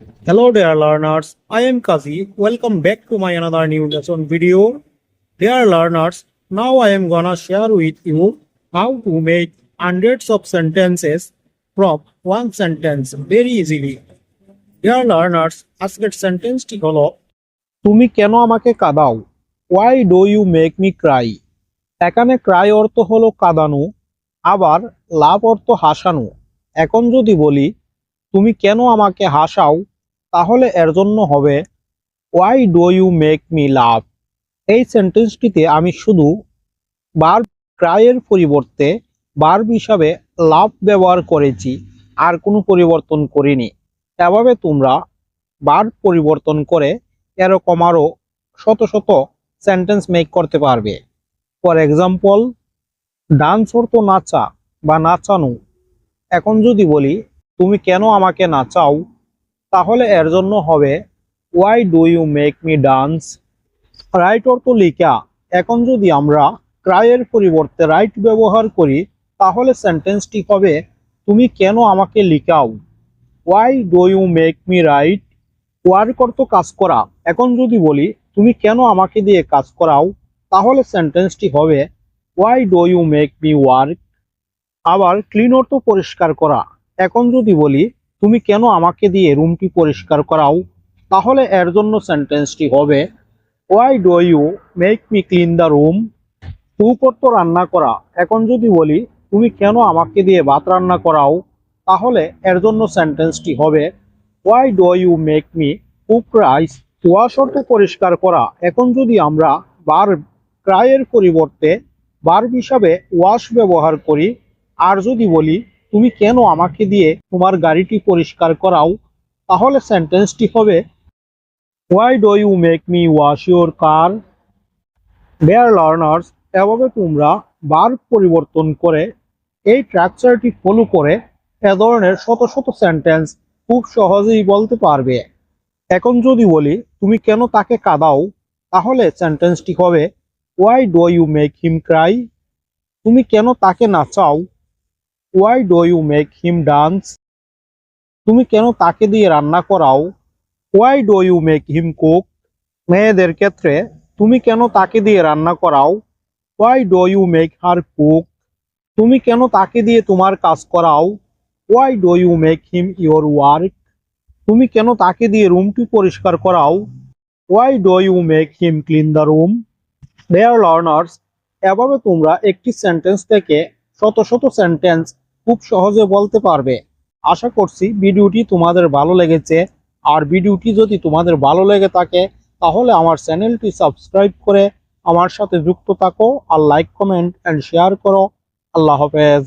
Hello dear learners, I am Kazi. Welcome back to my another new lesson video. Dear learners, now I am gonna share with you how to make hundreds of sentences from one sentence very easily. Dear learners, আজকের সেন্টেন্সটি হলো তুমি কেন আমাকে কাঁদাও why do you make me cry এখানে cry অর্থ হলো কাঁদানো আবার লাভ অর্থ হাসানো এখন যদি বলি তুমি কেন আমাকে হাসাও? তাহলে এর জন্য হবে why do you make me love এই সেন্টেন্সটিতে আমি শুধু বার ক্রাইয়ের পরিবর্তে বার্ব হিসাবে লাভ ব্যবহার করেছি, আর কোনো পরিবর্তন করিনি। এভাবে তোমরা বার্ব পরিবর্তন করে এরকম আরও শত শত সেন্টেন্স মেক করতে পারবে। ফর এক্সাম্পল ডান্স তো নাচা বা নাচানো। এখন যদি বলি তুমি কেন আমাকে নাচাও তাহলে এর জন্য হবে why do you make me dance write অর্থ লিখা, এখন যদি আমরা ক্রাইয়ের পরিবর্তে রাইট ব্যবহার করি, তাহলে সেন্টেন্সটি হবে, তুমি কেন আমাকে লিখাও? Why do you make me write work অর্থ কাজ করা, এখন যদি বলি, তুমি কেন আমাকে দিয়ে কাজ করাও? তাহলে সেন্টেন্সটি হবে why do you make me work আবার ক্লিন অর্থ পরিষ্কার করা এখন যদি বলি, তুমি কেন আমাকে দিয়ে রুমটি পরিষ্কার করাও? তাহলে এর জন্য সেন্টেন্সটি হবে why do you make me clean the room অর্থ রান্না করা। এখন যদি বলি, তুমি কেন আমাকে দিয়ে ভাত রান্না করাও? তাহলে এর জন্য সেন্টেন্সটি হবে why do you make me cook rice wash অর্থ পরিষ্কার করা। এখন যদি আমরা বার ক্রাইয়ের পরিবর্তে বার্ব হিসাবে ওয়াশ ব্যবহার করি, আর যদি বলি তুমি কেন আমাকে দিয়ে তোমার গাড়িটি পরিষ্কার করাও? তাহলে সেন্টেন্সটি হবে why do you make me wash your car there learners এভাবে তোমরা বার্ব পরিবর্তন করে এই স্ট্রাকচারটি ফলো করে এ ধরনের শত শত সেন্টেন্স খুব সহজেই বলতে পারবে। এখন যদি বলি, তুমি কেন তাকে কাঁদাও? তাহলে সেন্টেন্সটি হবে why do you make him cry তুমি কেন তাকে নাচাও? Why do you make him dance তুমি কেন তাকে দিয়ে রান্না করাও? Why do you make him cook মেয়েদের ক্ষেত্রে, তুমি কেন তাকে দিয়ে রান্না করাও? Why do you make her cook তুমি কেন তাকে দিয়ে তোমার কাজ করাও? Why do you make him your work তুমি কেন তাকে দিয়ে রুমটি পরিষ্কার করাও? Why do you make him clean the room there learners এভাবে তোমরা একটি সেন্টেন্স থেকে শত শত সেন্টেন্স খুব সহজে বলতে পারবে। আশা করছি ভিডিওটি তোমাদের ভালো লেগেছে। আর ভিডিওটি যদি তোমাদের ভালো লেগে থাকে, তাহলে আমার চ্যানেলটি সাবস্ক্রাইব করে আমার সাথে যুক্ত থাকো আর লাইক, কমেন্ট অ্যান্ড শেয়ার করো। আল্লাহ হাফেজ।